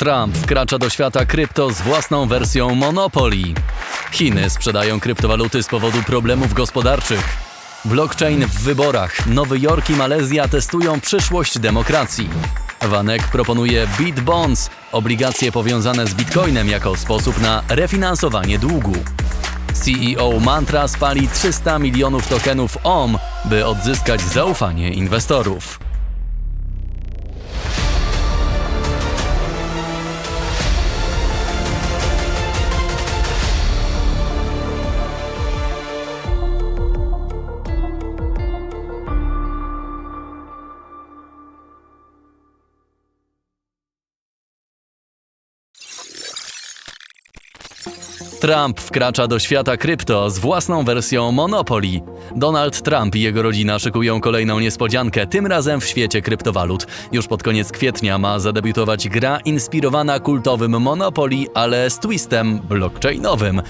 Trump wkracza do świata krypto z własną wersją Monopoly. Chiny sprzedają kryptowaluty z powodu problemów gospodarczych. Blockchain w wyborach. Nowy Jork i Malezja testują przyszłość demokracji. Wanek proponuje Bitbonds, obligacje powiązane z bitcoinem jako sposób na refinansowanie długu. CEO Mantra spali 300 milionów tokenów OM, by odzyskać zaufanie inwestorów. Trump wkracza do świata krypto z własną wersją Monopoly. Donald Trump i jego rodzina szykują kolejną niespodziankę, tym razem w świecie kryptowalut. Już pod koniec kwietnia ma zadebiutować gra inspirowana kultowym Monopoly, ale z twistem blockchainowym.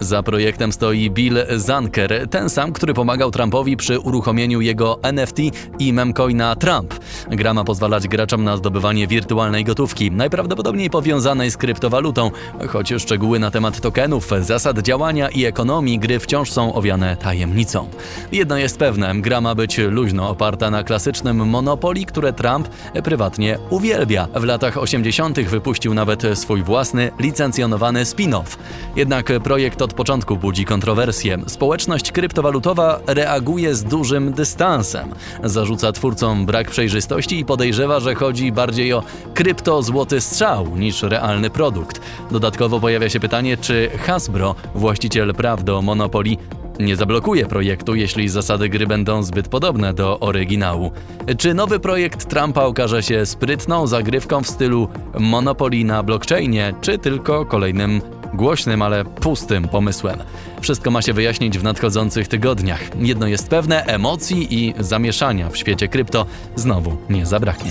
Za projektem stoi Bill Zanker, ten sam, który pomagał Trumpowi przy uruchomieniu jego NFT i memcoina Trump. Gra ma pozwalać graczom na zdobywanie wirtualnej gotówki, najprawdopodobniej powiązanej z kryptowalutą, choć szczegóły na temat tokenów, zasad działania i ekonomii gry wciąż są owiane tajemnicą. Jedno jest pewne, gra ma być luźno oparta na klasycznym Monopoly, które Trump prywatnie uwielbia. W latach 80. wypuścił nawet swój własny, licencjonowany spin-off. Jednak projekt od początku budzi kontrowersje. Społeczność kryptowalutowa reaguje z dużym dystansem. Zarzuca twórcom brak przejrzystości i podejrzewa, że chodzi bardziej o krypto-złoty strzał niż realny produkt. Dodatkowo pojawia się pytanie, czy Hasbro, właściciel praw do Monopoly, nie zablokuje projektu, jeśli zasady gry będą zbyt podobne do oryginału. Czy nowy projekt Trumpa okaże się sprytną zagrywką w stylu Monopoly na blockchainie, czy tylko kolejnym głośnym, ale pustym pomysłem? Wszystko ma się wyjaśnić w nadchodzących tygodniach. Jedno jest pewne, emocji i zamieszania w świecie krypto znowu nie zabraknie.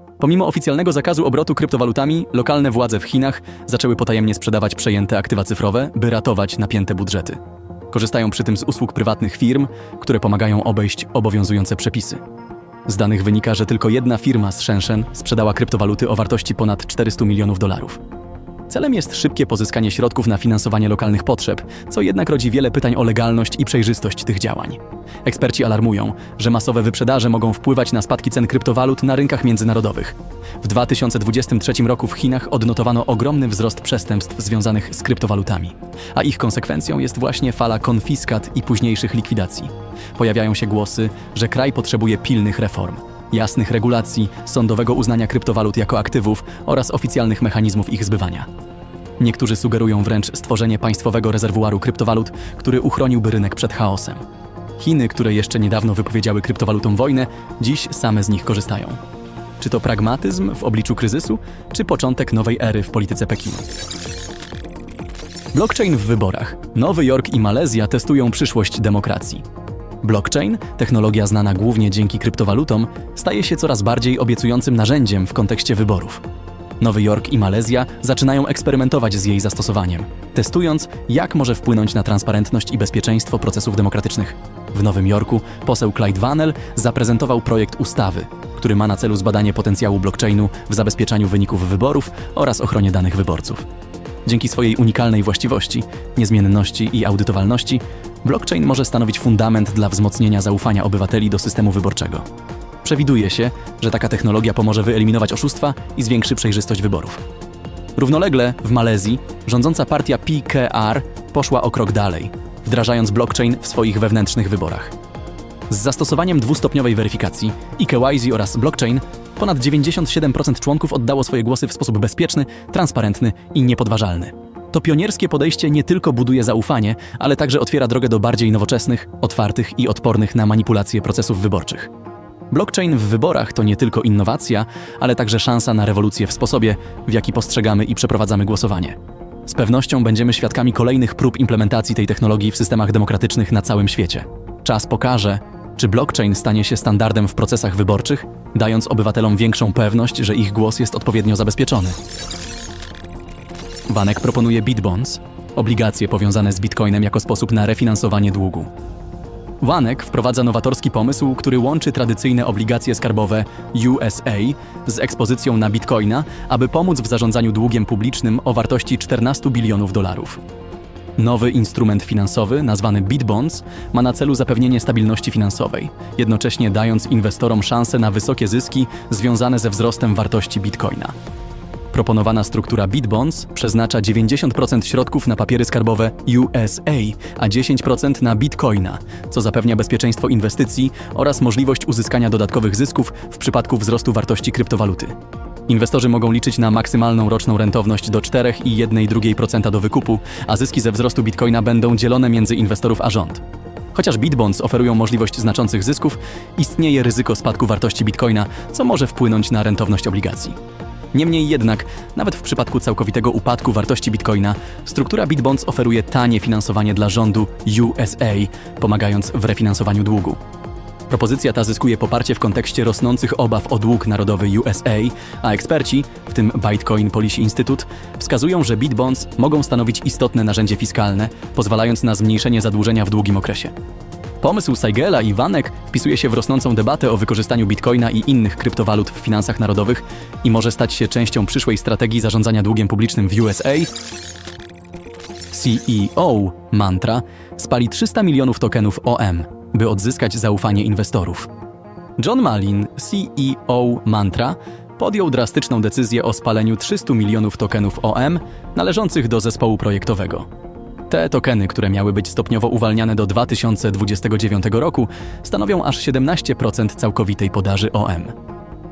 Pomimo oficjalnego zakazu obrotu kryptowalutami, lokalne władze w Chinach zaczęły potajemnie sprzedawać przejęte aktywa cyfrowe, by ratować napięte budżety. Korzystają przy tym z usług prywatnych firm, które pomagają obejść obowiązujące przepisy. Z danych wynika, że tylko jedna firma z Shenzhen sprzedała kryptowaluty o wartości ponad 400 milionów dolarów. Celem jest szybkie pozyskanie środków na finansowanie lokalnych potrzeb, co jednak rodzi wiele pytań o legalność i przejrzystość tych działań. Eksperci alarmują, że masowe wyprzedaże mogą wpływać na spadki cen kryptowalut na rynkach międzynarodowych. W 2023 roku w Chinach odnotowano ogromny wzrost przestępstw związanych z kryptowalutami, a ich konsekwencją jest właśnie fala konfiskat i późniejszych likwidacji. Pojawiają się głosy, że kraj potrzebuje pilnych reform jasnych regulacji, sądowego uznania kryptowalut jako aktywów oraz oficjalnych mechanizmów ich zbywania. Niektórzy sugerują wręcz stworzenie państwowego rezerwuaru kryptowalut, który uchroniłby rynek przed chaosem. Chiny, które jeszcze niedawno wypowiedziały kryptowalutom wojnę, dziś same z nich korzystają. Czy to pragmatyzm w obliczu kryzysu, czy początek nowej ery w polityce Pekinu? Blockchain w wyborach. Nowy Jork i Malezja testują przyszłość demokracji. Blockchain, technologia znana głównie dzięki kryptowalutom, staje się coraz bardziej obiecującym narzędziem w kontekście wyborów. Nowy Jork i Malezja zaczynają eksperymentować z jej zastosowaniem, testując, jak może wpłynąć na transparentność i bezpieczeństwo procesów demokratycznych. W Nowym Jorku poseł Clyde Vanel zaprezentował projekt ustawy, który ma na celu zbadanie potencjału blockchainu w zabezpieczaniu wyników wyborów oraz ochronie danych wyborców. Dzięki swojej unikalnej właściwości, niezmienności i audytowalności, blockchain może stanowić fundament dla wzmocnienia zaufania obywateli do systemu wyborczego. Przewiduje się, że taka technologia pomoże wyeliminować oszustwa i zwiększy przejrzystość wyborów. Równolegle w Malezji rządząca partia PKR poszła o krok dalej, wdrażając blockchain w swoich wewnętrznych wyborach. Z zastosowaniem dwustopniowej weryfikacji, eKYC oraz blockchain, ponad 97% członków oddało swoje głosy w sposób bezpieczny, transparentny i niepodważalny. To pionierskie podejście nie tylko buduje zaufanie, ale także otwiera drogę do bardziej nowoczesnych, otwartych i odpornych na manipulacje procesów wyborczych. Blockchain w wyborach to nie tylko innowacja, ale także szansa na rewolucję w sposobie, w jaki postrzegamy i przeprowadzamy głosowanie. Z pewnością będziemy świadkami kolejnych prób implementacji tej technologii w systemach demokratycznych na całym świecie. Czas pokaże, czy blockchain stanie się standardem w procesach wyborczych, dając obywatelom większą pewność, że ich głos jest odpowiednio zabezpieczony. Wanek proponuje Bitbonds, obligacje powiązane z bitcoinem jako sposób na refinansowanie długu. Wanek wprowadza nowatorski pomysł, który łączy tradycyjne obligacje skarbowe USA z ekspozycją na bitcoina, aby pomóc w zarządzaniu długiem publicznym o wartości 14 bilionów dolarów. Nowy instrument finansowy, nazwany Bitbonds, ma na celu zapewnienie stabilności finansowej, jednocześnie dając inwestorom szansę na wysokie zyski związane ze wzrostem wartości bitcoina. Proponowana struktura Bitbonds przeznacza 90% środków na papiery skarbowe USA, a 10% na bitcoina, co zapewnia bezpieczeństwo inwestycji oraz możliwość uzyskania dodatkowych zysków w przypadku wzrostu wartości kryptowaluty. Inwestorzy mogą liczyć na maksymalną roczną rentowność do 4,1% do wykupu, a zyski ze wzrostu bitcoina będą dzielone między inwestorów a rząd. Chociaż Bitbonds oferują możliwość znaczących zysków, istnieje ryzyko spadku wartości bitcoina, co może wpłynąć na rentowność obligacji. Niemniej jednak, nawet w przypadku całkowitego upadku wartości bitcoina, struktura Bitbonds oferuje tanie finansowanie dla rządu USA, pomagając w refinansowaniu długu. Propozycja ta zyskuje poparcie w kontekście rosnących obaw o dług narodowy USA, a eksperci, w tym Bitcoin Policy Institute, wskazują, że Bitbonds mogą stanowić istotne narzędzie fiskalne, pozwalając na zmniejszenie zadłużenia w długim okresie. Pomysł Seigela i Wanek wpisuje się w rosnącą debatę o wykorzystaniu bitcoina i innych kryptowalut w finansach narodowych i może stać się częścią przyszłej strategii zarządzania długiem publicznym w USA. CEO Mantra spali 300 milionów tokenów OM, by odzyskać zaufanie inwestorów. John Malin, CEO Mantra, podjął drastyczną decyzję o spaleniu 300 milionów tokenów OM należących do zespołu projektowego. Te tokeny, które miały być stopniowo uwalniane do 2029 roku, stanowią aż 17% całkowitej podaży OM.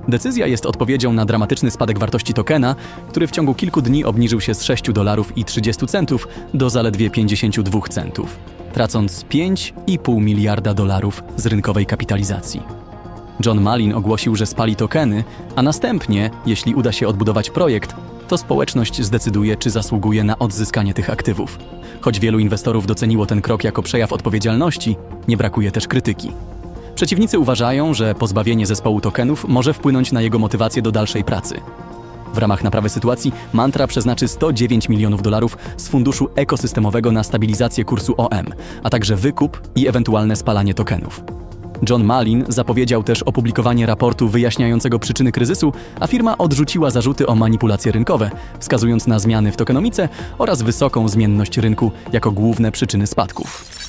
Decyzja jest odpowiedzią na dramatyczny spadek wartości tokena, który w ciągu kilku dni obniżył się z 6 dolarów i 30 centów do zaledwie 52 centów, tracąc 5,5 miliarda dolarów z rynkowej kapitalizacji. John Malin ogłosił, że spali tokeny, a następnie, jeśli uda się odbudować projekt, to społeczność zdecyduje, czy zasługuje na odzyskanie tych aktywów. Choć wielu inwestorów doceniło ten krok jako przejaw odpowiedzialności, nie brakuje też krytyki. Przeciwnicy uważają, że pozbawienie zespołu tokenów może wpłynąć na jego motywację do dalszej pracy. W ramach naprawy sytuacji Mantra przeznaczy 109 milionów dolarów z funduszu ekosystemowego na stabilizację kursu OM, a także wykup i ewentualne spalanie tokenów. John Malin zapowiedział też opublikowanie raportu wyjaśniającego przyczyny kryzysu, a firma odrzuciła zarzuty o manipulacje rynkowe, wskazując na zmiany w tokenomice oraz wysoką zmienność rynku jako główne przyczyny spadków.